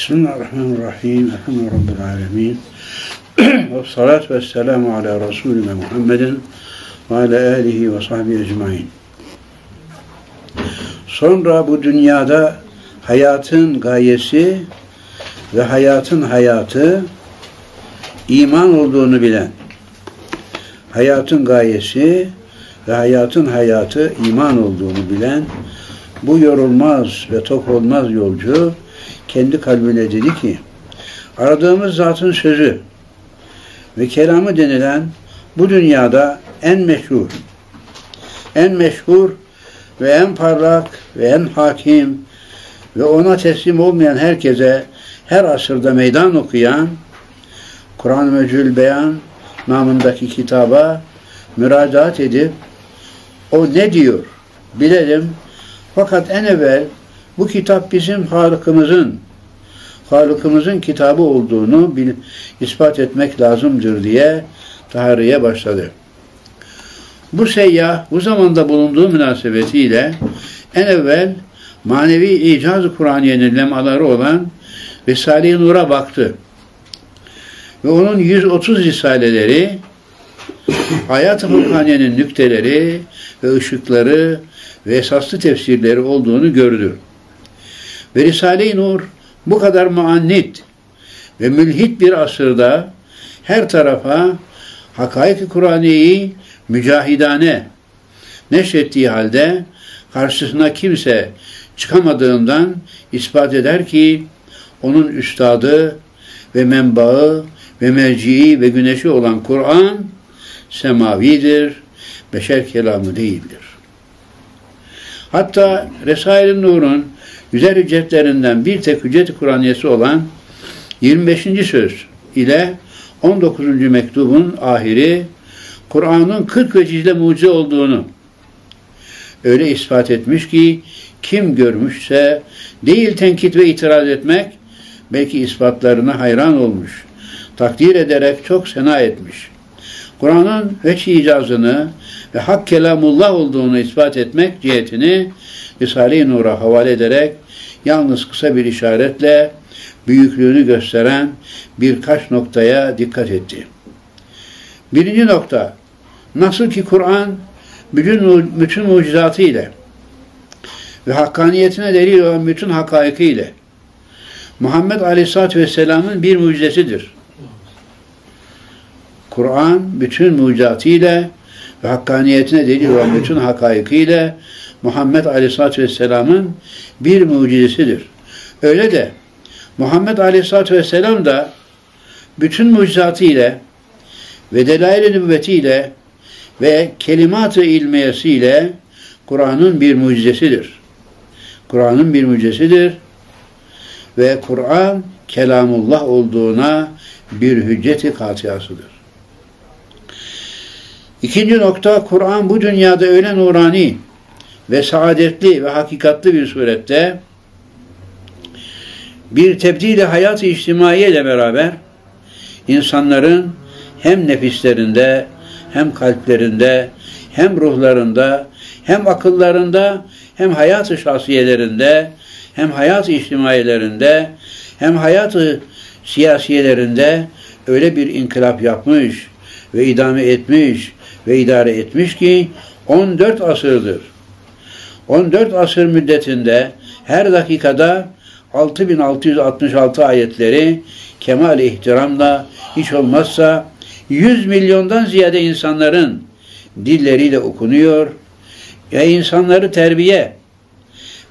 Bismillahirrahmanirrahim. Elhamdülillahi Rabbil alemin. ve salatu ve selamu ala Resulüne Muhammedin ve ala alihi ve sahbihi ecmain. Sonra bu dünyada hayatın gayesi ve hayatın hayatı iman olduğunu bilen, hayatın gayesi ve hayatın hayatı iman olduğunu bilen, bu yorulmaz ve tok olmaz yolcu kendi kalbine dedi ki, aradığımız zatın sözü ve kelamı denilen bu dünyada en meşhur, en meşhur ve en parlak ve en hakim ve ona teslim olmayan herkese her asırda meydan okuyan Kur'an-ı Mecül Beyan namındaki kitaba müracaat edip o ne diyor? Bilelim. Fakat en evvel bu kitap bizim Halık'ımızın Halık'ımızın kitabı olduğunu bil, ispat etmek lazımdır diye tahariye başladı. Bu seyyah bu zamanda bulunduğu münasebetiyle en evvel manevi icaz-ı Kur'aniyenin lemaları olan Risale-i Nur'a baktı. Ve onun 130 risaleleri Hayat-ı Furkaniye'nin nükteleri ve ışıkları ve esaslı tefsirleri olduğunu gördü. Ve Risale-i Nur bu kadar muannit ve mülhit bir asırda her tarafa hakaik-i Kur'aniye'yi mücahidane neşrettiği halde karşısına kimse çıkamadığından ispat eder ki onun üstadı ve menbaı ve merciği ve güneşi olan Kur'an semavidir, beşer kelamı değildir. Hatta Resail-i Nur'un güzel hüccetlerinden bir tek hüccet-i Kur'aniyesi olan 25. söz ile 19. mektubun ahiri Kur'an'ın 40 vecizle mucize olduğunu öyle ispat etmiş ki kim görmüşse değil tenkit ve itiraz etmek belki ispatlarına hayran olmuş. Takdir ederek çok sena etmiş. Kur'an'ın veç icazını ve hak kelamullah olduğunu ispat etmek cihetini Risale-i Nur'a havale ederek yalnız kısa bir işaretle büyüklüğünü gösteren birkaç noktaya dikkat etti. Birinci nokta, nasıl ki Kur'an bütün, bütün mucizatı ile ve hakkaniyetine delil olan bütün hakaikiyle Muhammed Aleyhisselatü Vesselam'ın bir mucizesidir. Kur'an bütün mucizatıyla ve hakkaniyetine delil olan bütün hakaikiyle Muhammed Aleyhisselatü Vesselam'ın bir mucizesidir. Öyle de Muhammed Aleyhisselatü Vesselam da bütün mucizatı ile ve delail-i nübvetiyle ve kelimat-ı ilmiyesiyle Kur'an'ın bir mucizesidir. Kur'an'ın bir mucizesidir ve Kur'an kelamullah olduğuna bir hücceti katiyasıdır. İkinci nokta Kur'an bu dünyada öyle nurani ve saadetli ve hakikatli bir surette bir tebdili hayat-ı içtimaiye ile beraber insanların hem nefislerinde hem kalplerinde hem ruhlarında hem akıllarında hem hayat-ı şahsiyelerinde hem hayat-ı içtimaiyelerinde hem hayat-ı siyasiyelerinde öyle bir inkılap yapmış ve idame etmiş ve idare etmiş ki 14 asırdır. 14 asır müddetinde her dakikada 6666 ayetleri kemal ihtiramla hiç olmazsa 100 milyondan ziyade insanların dilleriyle okunuyor ve insanları terbiye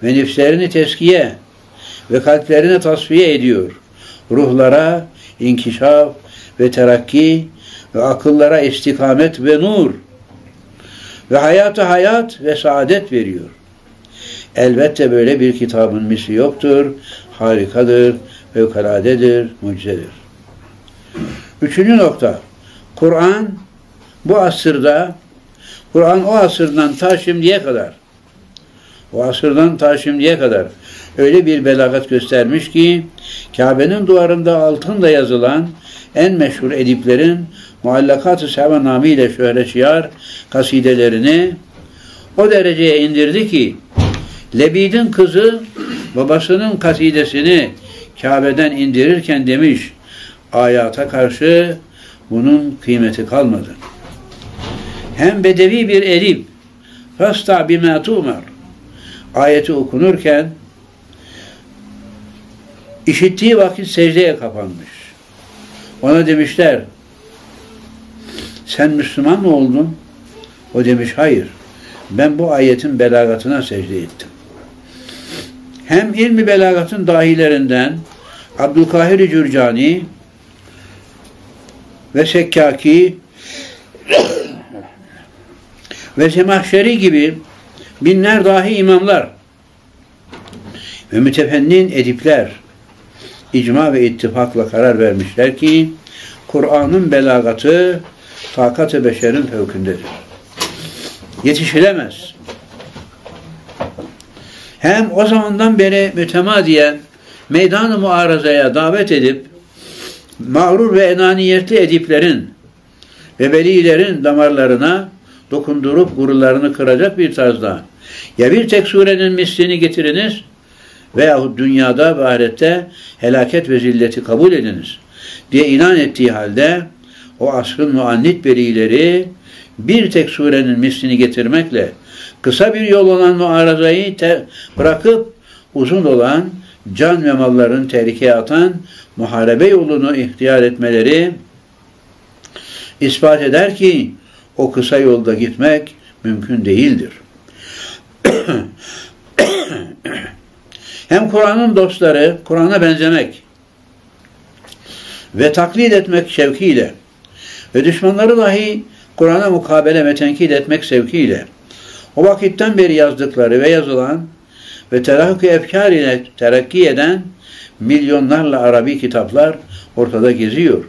ve nefslerini teskiye ve kalplerine tasfiye ediyor. Ruhlara inkişaf ve terakki ve akıllara istikamet ve nur ve hayata hayat ve saadet veriyor. Elbette böyle bir kitabın misli yoktur, harikadır, fevkaladedir, mucizedir. Üçüncü nokta, Kur'an bu asırda, Kur'an o asırdan ta şimdiye kadar, o asırdan ta şimdiye kadar öyle bir belagat göstermiş ki, Kabe'nin duvarında altınla yazılan en meşhur ediplerin Muallakat-ı Seva namıyla şöyle şiar kasidelerini o dereceye indirdi ki Lebid'in kızı babasının kasidesini Kabe'den indirirken demiş ayata karşı bunun kıymeti kalmadı. Hem bedevi bir edip fasta bima tu'mar ayeti okunurken işittiği vakit secdeye kapanmış. Ona demişler sen Müslüman mı oldun? O demiş hayır. Ben bu ayetin belagatına secde ettim. Hem ilmi belagatın dahilerinden Abdülkahir Cürcani ve Sekkaki ve Semahşeri gibi binler dahi imamlar ve mütefennin edipler icma ve ittifakla karar vermişler ki Kur'an'ın belagatı takat-ı beşerin fevkindedir. Yetişilemez. Hem o zamandan beri mütemadiyen meydan-ı muarazaya davet edip mağrur ve enaniyetli ediplerin ve velilerin damarlarına dokundurup gururlarını kıracak bir tarzda ya bir tek surenin mislini getiriniz veyahut dünyada ve ahirette helaket ve zilleti kabul ediniz diye inan ettiği halde o asrın muannit velileri bir tek surenin mislini getirmekle kısa bir yol olan muarazayı bırakıp uzun olan can ve malların tehlikeye atan muharebe yolunu ihtiyar etmeleri ispat eder ki o kısa yolda gitmek mümkün değildir. Hem Kur'an'ın dostları Kur'an'a benzemek ve taklit etmek şevkiyle ve düşmanları dahi Kur'an'a mukabele ve tenkit etmek sevkiyle o vakitten beri yazdıkları ve yazılan ve telakki efkar ile terakki eden milyonlarla Arabi kitaplar ortada geziyor.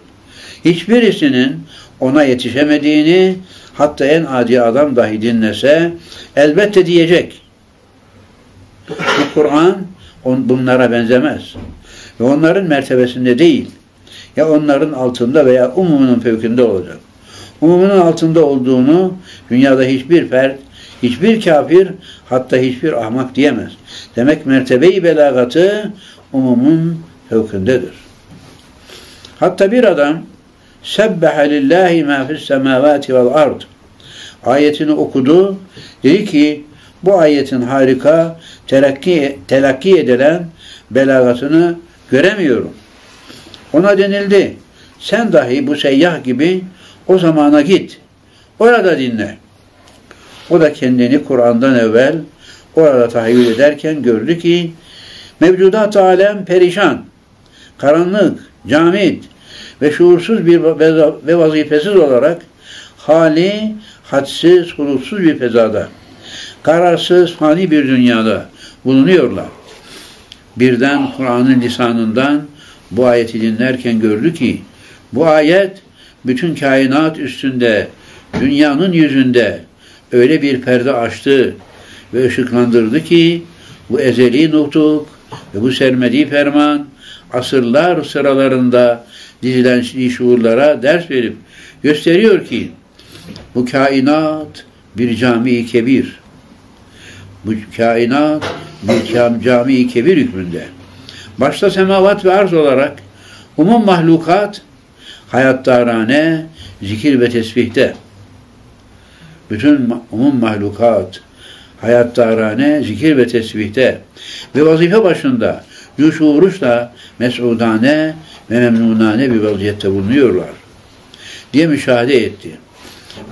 Hiçbirisinin ona yetişemediğini hatta en adi adam dahi dinlese elbette diyecek. Bu Kur'an bunlara benzemez. Ve onların mertebesinde değil. Ya onların altında veya umumunun fevkinde olacak. Umumunun altında olduğunu dünyada hiçbir fert, hiçbir kafir, hatta hiçbir ahmak diyemez. Demek mertebeyi belagatı umumun fevkindedir. Hatta bir adam Sebbehe lillahi ma fis semavati vel ard ayetini okudu. Dedi ki bu ayetin harika telakki, telakki edilen belagatını göremiyorum. Ona denildi. Sen dahi bu seyyah gibi o zamana git. Orada dinle. O da kendini Kur'an'dan evvel orada tahayyül ederken gördü ki mevcudat alem perişan, karanlık, camit ve şuursuz bir ve vazifesiz olarak hali, hadsiz, hulutsuz bir fezada, kararsız, fani bir dünyada bulunuyorlar. Birden Kur'an'ın lisanından bu ayeti dinlerken gördü ki bu ayet bütün kainat üstünde, dünyanın yüzünde öyle bir perde açtı ve ışıklandırdı ki bu ezeli nutuk ve bu sermedi ferman asırlar sıralarında dizilen şuurlara ders verip gösteriyor ki bu kainat bir cami kebir. Bu kainat bir cam, cami kebir hükmünde. Başta semavat ve arz olarak umum mahlukat hayattarane, zikir ve tesbihte. Bütün umum mahlukat hayattarane, zikir ve tesbihte ve vazife başında yuşuruşla mesudane ve memnunane bir vaziyette bulunuyorlar diye müşahede etti.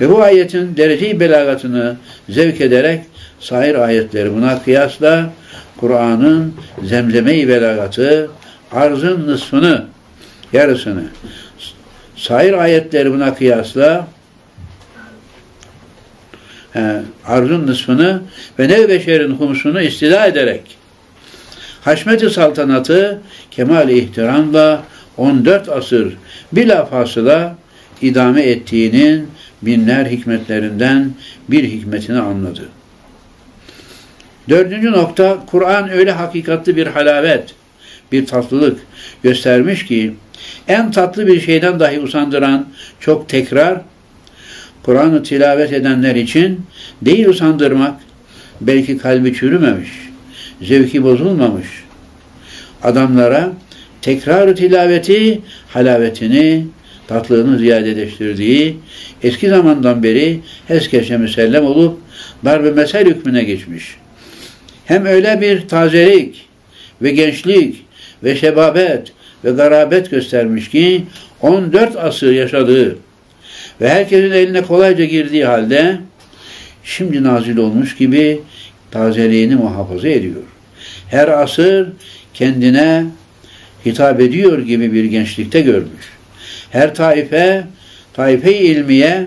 Ve bu ayetin derece belagatını zevk ederek sair ayetleri buna kıyasla Kur'an'ın zemzeme-i belagatı arzın nısfını, yarısını, sair ayetleri buna kıyasla he, arzın nısfını ve nev beşerin humusunu istila ederek haşmet-i saltanatı kemal-i ihtiramla 14 asır bilafasıla idame ettiğinin binler hikmetlerinden bir hikmetini anladı. Dördüncü nokta, Kur'an öyle hakikatli bir halavet, bir tatlılık göstermiş ki, en tatlı bir şeyden dahi usandıran çok tekrar, Kur'an'ı tilavet edenler için değil usandırmak, belki kalbi çürümemiş, zevki bozulmamış adamlara tekrar tilaveti halavetini, tatlılığını ziyadeleştirdiği eski zamandan beri herkese müsellem olup darbe mesel hükmüne geçmiş. Hem öyle bir tazelik ve gençlik ve şebabet ve garabet göstermiş ki 14 asır yaşadığı ve herkesin eline kolayca girdiği halde şimdi nazil olmuş gibi tazeliğini muhafaza ediyor. Her asır kendine hitap ediyor gibi bir gençlikte görmüş. Her taife, taife ilmiye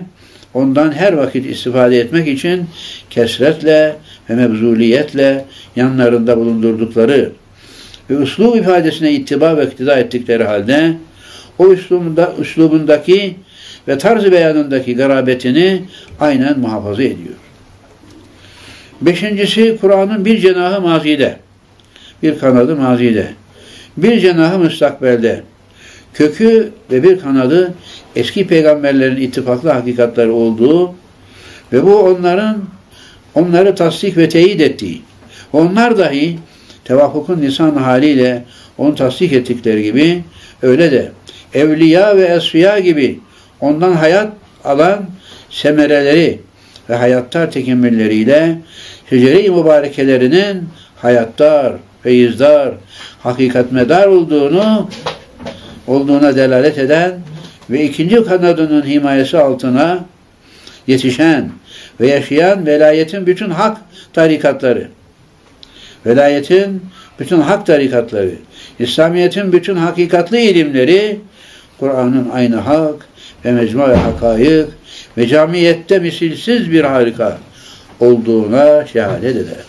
ondan her vakit istifade etmek için kesretle ve mevzuliyetle yanlarında bulundurdukları ve üslub ifadesine ittiba ve iktida ettikleri halde o üslubunda, üslubundaki ve tarzı beyanındaki garabetini aynen muhafaza ediyor. Beşincisi Kur'an'ın bir cenahı mazide, bir kanadı mazide, bir cenahı müstakbelde, kökü ve bir kanadı eski peygamberlerin ittifaklı hakikatları olduğu ve bu onların onları tasdik ve teyit ettiği. Onlar dahi tevafukun lisan haliyle onu tasdik ettikleri gibi öyle de evliya ve esfiya gibi ondan hayat alan semereleri ve hayattar tekemmülleriyle şecere-i mübarekelerinin hayattar, feyizdar, hakikatmedar olduğunu olduğuna delalet eden ve ikinci kanadının himayesi altına yetişen ve yaşayan velayetin bütün hak tarikatları, velayetin bütün hak tarikatları, İslamiyet'in bütün hakikatli ilimleri, Kur'an'ın aynı hak ve mecmu ve hakayık ve camiyette misilsiz bir harika olduğuna şehadet eder.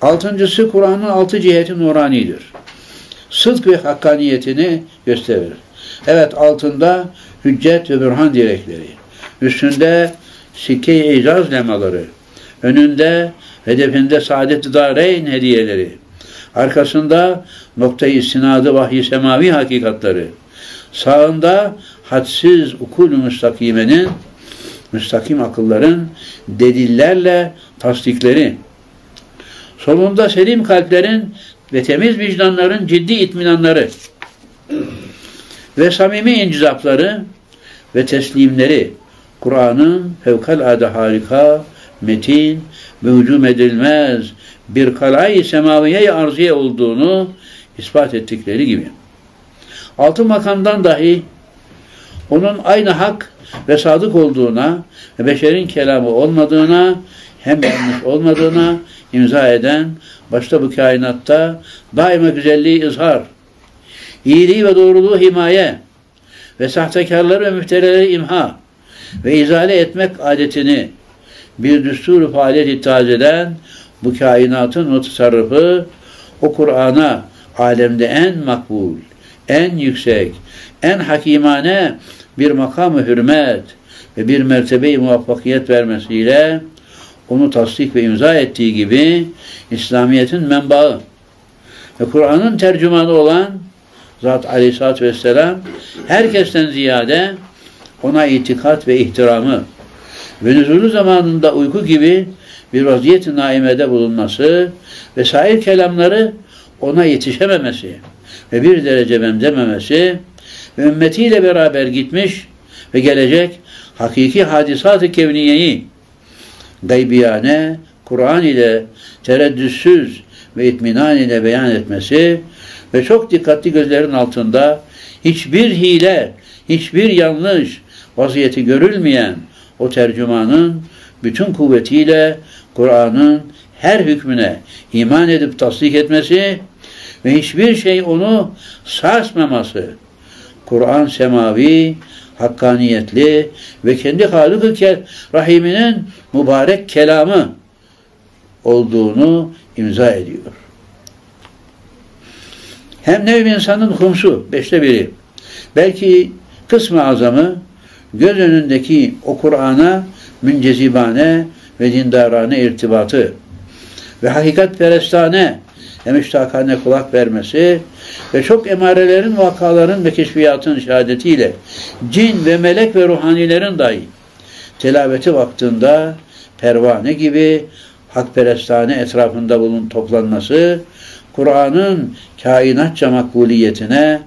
Altıncısı Kur'an'ın altı ciheti nuranidir. Sıdk ve hakkaniyetini gösterir. Evet altında hüccet ve bürhan direkleri. Üstünde sikke-i icaz lemaları. Önünde hedefinde saadet-i dareyn hediyeleri. Arkasında noktayı istinadı vahyi semavi hakikatları. Sağında hadsiz ukul-u müstakimenin müstakim akılların delillerle tasdikleri. Solunda selim kalplerin ve temiz vicdanların ciddi itminanları ve samimi incizapları ve teslimleri Kur'an'ın fevkalade harika, metin ve hücum edilmez bir kalay semaviye arziye olduğunu ispat ettikleri gibi. Altı makamdan dahi onun aynı hak ve sadık olduğuna ve beşerin kelamı olmadığına hem yanlış olmadığına imza eden başta bu kainatta daima güzelliği izhar, iyiliği ve doğruluğu himaye ve sahtekarları ve müfterileri imha ve izale etmek adetini bir düstur faaliyet itaat eden bu kainatın mutasarrıfı o Kur'an'a alemde en makbul, en yüksek, en hakimane bir makamı hürmet ve bir mertebeyi muvaffakiyet vermesiyle onu tasdik ve imza ettiği gibi İslamiyet'in menbaı ve Kur'an'ın tercümanı olan Zat Aleyhisselatü Vesselam herkesten ziyade ona itikat ve ihtiramı ve nüzulü zamanında uyku gibi bir vaziyet-i naimede bulunması ve sair kelamları ona yetişememesi ve bir derece benzememesi ümmetiyle beraber gitmiş ve gelecek hakiki hadisat-ı kevniyeyi gaybiyane Kur'an ile tereddütsüz ve itminan ile beyan etmesi ve çok dikkatli gözlerin altında hiçbir hile, hiçbir yanlış vaziyeti görülmeyen o tercümanın bütün kuvvetiyle Kur'an'ın her hükmüne iman edip tasdik etmesi ve hiçbir şey onu sarsmaması, Kur'an semavi, hakkaniyetli ve kendi Halık-ı Rahim'inin mübarek kelamı olduğunu imza ediyor. Hem nev insanın humsu, beşte biri, belki kısmı azamı, göz önündeki o Kur'an'a müncezibane ve dindarane irtibatı ve hakikat perestane ve müştakane kulak vermesi ve çok emarelerin, vakaların ve keşfiyatın şehadetiyle cin ve melek ve ruhanilerin dahi telaveti vaktinde pervane gibi hakperestane etrafında bulun toplanması, Kur'an'ın kainatça makbuliyetine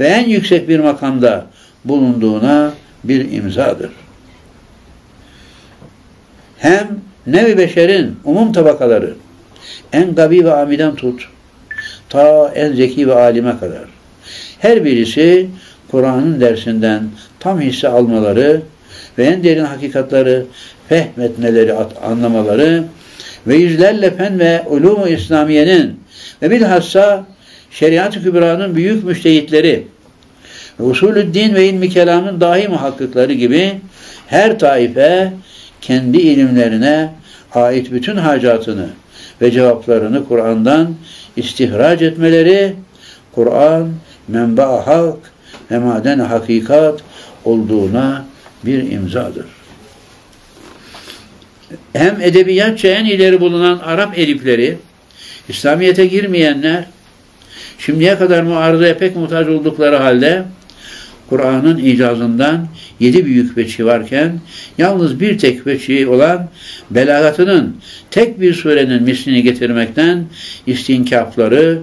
ve en yüksek bir makamda bulunduğuna bir imzadır. Hem nevi beşerin umum tabakaları en gabi ve amiden tut ta en zeki ve alime kadar. Her birisi Kur'an'ın dersinden tam hisse almaları ve en derin hakikatları fehmetmeleri, anlamaları ve yüzlerle fen ve ulum-u İslamiye'nin ve bilhassa şeriat-ı kübranın büyük müştehitleri ve usulü din ve ilmi kelamın dahi muhakkıkları gibi her taife kendi ilimlerine ait bütün hacatını ve cevaplarını Kur'an'dan istihraç etmeleri, Kur'an menba hak ve maden hakikat olduğuna bir imzadır. Hem edebiyatça en ileri bulunan Arap elifleri, İslamiyet'e girmeyenler, şimdiye kadar muarızaya pek muhtaç oldukları halde, Kur'an'ın icazından yedi büyük veçi varken, yalnız bir tek veçi olan belagatının tek bir surenin mislini getirmekten istinkafları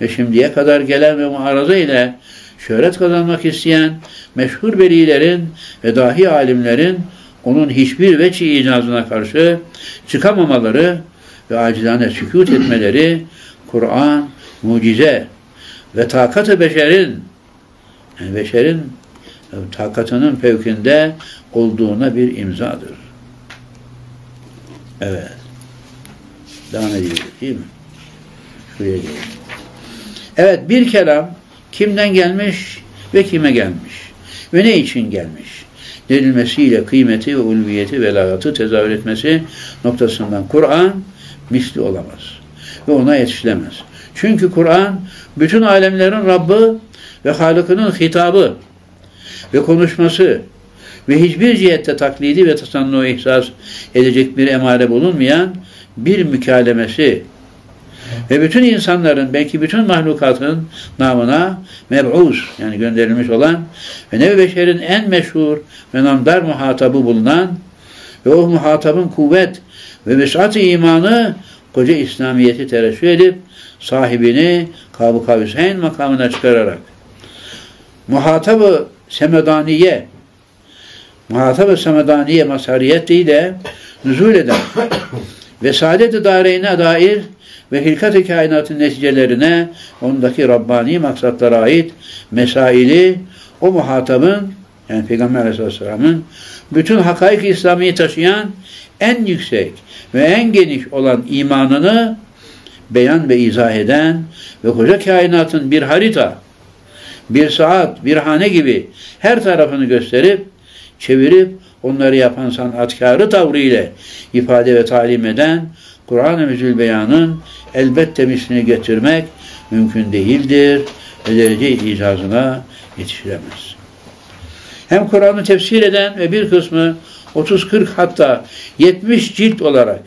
ve şimdiye kadar gelen ve muaraza ile şöhret kazanmak isteyen meşhur velilerin ve dahi alimlerin onun hiçbir veçi icazına karşı çıkamamaları ve acizane sükut etmeleri Kur'an, mucize ve takatı beşerin yani beşerin takatının fevkinde olduğuna bir imzadır. Evet. Devam ediyoruz değil mi? Şuraya gelelim. Evet bir kelam kimden gelmiş ve kime gelmiş ve ne için gelmiş denilmesiyle kıymeti ve ulviyeti ve lagatı tezahür etmesi noktasından Kur'an misli olamaz ve ona yetişilemez. Çünkü Kur'an bütün alemlerin Rabbi ve Halık'ının hitabı ve konuşması ve hiçbir cihette taklidi ve tasannu ihsas edecek bir emare bulunmayan bir mükalemesi ve bütün insanların belki bütün mahlukatın namına meb'us yani gönderilmiş olan ve nevi beşerin en meşhur ve namdar muhatabı bulunan ve o muhatabın kuvvet ve vesat imanı koca İslamiyet'i tereşüh edip sahibini Kab-ı Kavseyn makamına çıkararak muhatabı semedaniye muhatabı semedaniye masariyetiyle nüzul eden ve saadet-i dareyne dair ve hilkat-ı kainatın neticelerine ondaki Rabbani maksatlara ait mesaili o muhatabın yani Peygamber Aleyhisselam'ın bütün hakaik İslami'yi taşıyan en yüksek ve en geniş olan imanını beyan ve izah eden ve koca kainatın bir harita, bir saat, bir hane gibi her tarafını gösterip, çevirip onları yapan sanatkarı tavrı ile ifade ve talim eden Kur'an-ı Müzülbeyan'ın elbette mislini getirmek mümkün değildir ve derece icazına yetişilemez. Hem Kur'an'ı tefsir eden ve bir kısmı 30-40 hatta 70 cilt olarak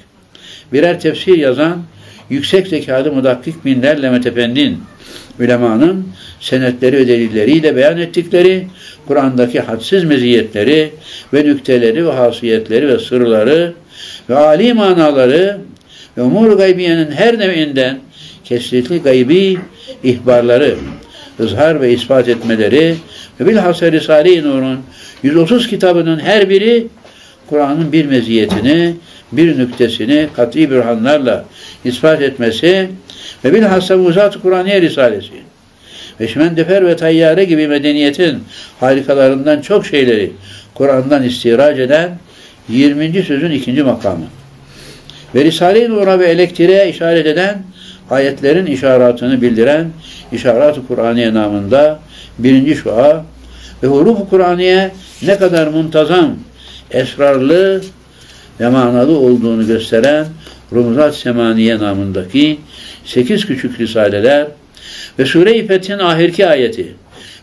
birer tefsir yazan yüksek zekalı mudakkik binlerle metefendin ülemanın senetleri ve delilleriyle beyan ettikleri Kur'an'daki hadsiz meziyetleri ve nükteleri ve hasiyetleri ve sırları ve âli manaları ve umur gaybiyenin her nevinden kesretli gaybi ihbarları, ızhar ve ispat etmeleri ve bilhassa Risale-i Nur'un 130 kitabının her biri Kur'an'ın bir meziyetini, bir nüktesini kat'i bürhanlarla ispat etmesi ve bilhassa Muzat-ı Kur'aniye Risalesi ve Şimendefer ve Tayyare gibi medeniyetin harikalarından çok şeyleri Kur'an'dan istirac eden 20. sözün ikinci makamı ve Risale-i Nur'a ve elektriğe işaret eden ayetlerin işaretini bildiren İşarat-ı Kur'aniye namında birinci şua ve huruf-u Kur'aniye ne kadar muntazam, esrarlı ve manalı olduğunu gösteren Rumuzat Semaniye namındaki sekiz küçük risaleler ve Sure-i Fetih'in ahirki ayeti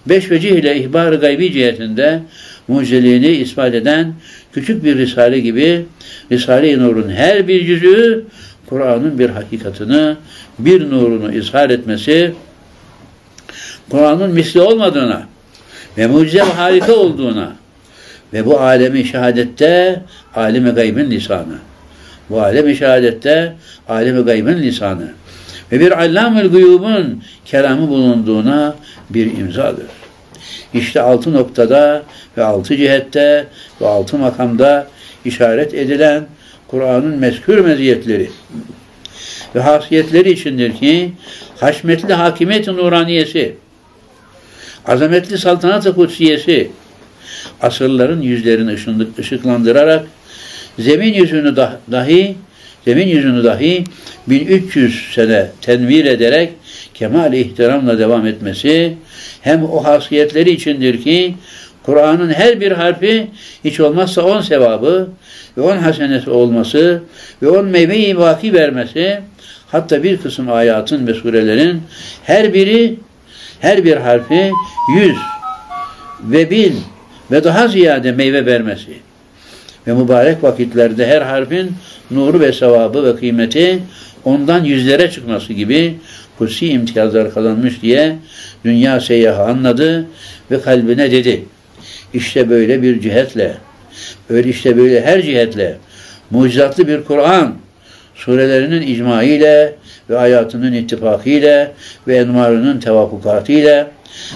beş vecih ile ihbar-ı gaybi cihetinde mucizeliğini ispat eden küçük bir risale gibi Risale-i Nur'un her bir cüzü Kur'an'ın bir hakikatını, bir nurunu izhar etmesi, Kur'an'ın misli olmadığına ve mucize harika olduğuna ve bu alemi şehadette alemi gaybin lisanı. Bu alemi şehadette alemi gaybin lisanı ve bir allamül guyubun kelamı bulunduğuna bir imzadır. İşte altı noktada ve altı cihette ve altı makamda işaret edilen Kur'an'ın mezkür meziyetleri ve hasiyetleri içindir ki haşmetli hakimiyet-i nuraniyesi, azametli saltanat-ı kutsiyesi, asırların yüzlerini ışıklandırarak zemin yüzünü dahi zemin yüzünü dahi 1300 sene tenvir ederek kemal ihtiramla devam etmesi hem o hasiyetleri içindir ki Kur'an'ın her bir harfi hiç olmazsa on sevabı ve on hasenesi olması ve on meyve-i vaki vermesi hatta bir kısım ayatın ve surelerin her biri her bir harfi yüz ve bin ve daha ziyade meyve vermesi ve mübarek vakitlerde her harfin nuru ve sevabı ve kıymeti ondan yüzlere çıkması gibi kutsi imtiyazlar kazanmış diye dünya seyyahı anladı ve kalbine dedi. İşte böyle bir cihetle, öyle işte böyle her cihetle mucizatlı bir Kur'an surelerinin icmaiyle ve hayatının ittifakıyla ve envarının tevafukatıyla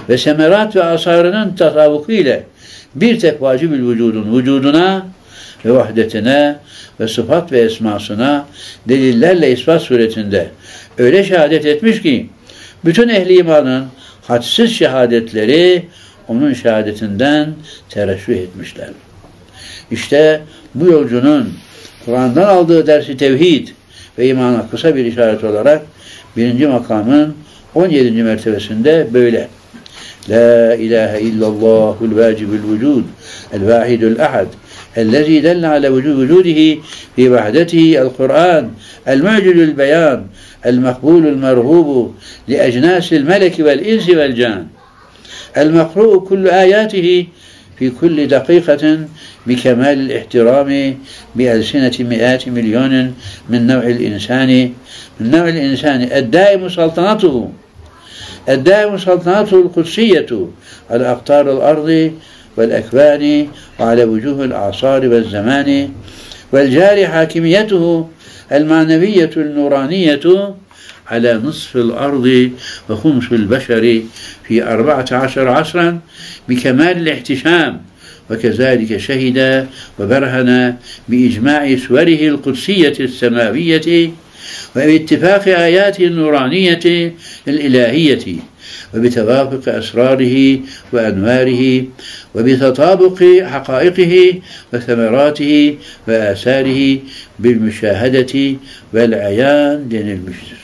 ve semerat ve asarının tasavvuku ile bir tek vacibül vücudun vücuduna ve vahdetine ve sıfat ve esmasına delillerle ispat suretinde öyle şehadet etmiş ki bütün ehli imanın hadsiz şehadetleri onun şehadetinden tereşüh etmişler. İşte bu yolcunun Kur'an'dan aldığı dersi tevhid ve imana kısa bir işaret olarak birinci makamın 17. mertebesinde böyle. La ilahe illallahul vacibul vücud el vahidul ahad الذي دل على وجوده في وحدته القرآن المعجل البيان المقبول المرغوب لأجناس الملك والإنس والجان المقروء كل آياته في كل دقيقة بكمال الاحترام بألسنة مئات مليون من نوع الإنسان من نوع الإنسان الدائم سلطنته الدائم سلطنته القدسية على أقطار الأرض والأكوان وعلى وجوه الأعصار والزمان. والجاري حاكميته المعنوية النورانية على نصف الأرض وخمس البشر في أربعة عشر عصرا بكمال الاحتشام. وكذلك شهد وبرهن بإجماع سوره القدسية السماوية وباتفاق آياته النورانية الإلهية وبتوافق أسراره وأنواره وبتطابق حقائقه وثمراته وآثاره بالمشاهدة والعيان denilmiştir.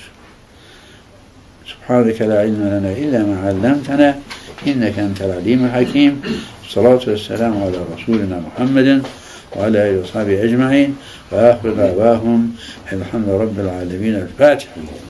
سبحانك لا علم لنا إلا ما علمتنا إنك أنت العليم الحكيم الصلاة والسلام على رسولنا محمد وعلى آله وصحبه أجمعين. وآخر دعواهم الحمد رب العالمين. الفاتح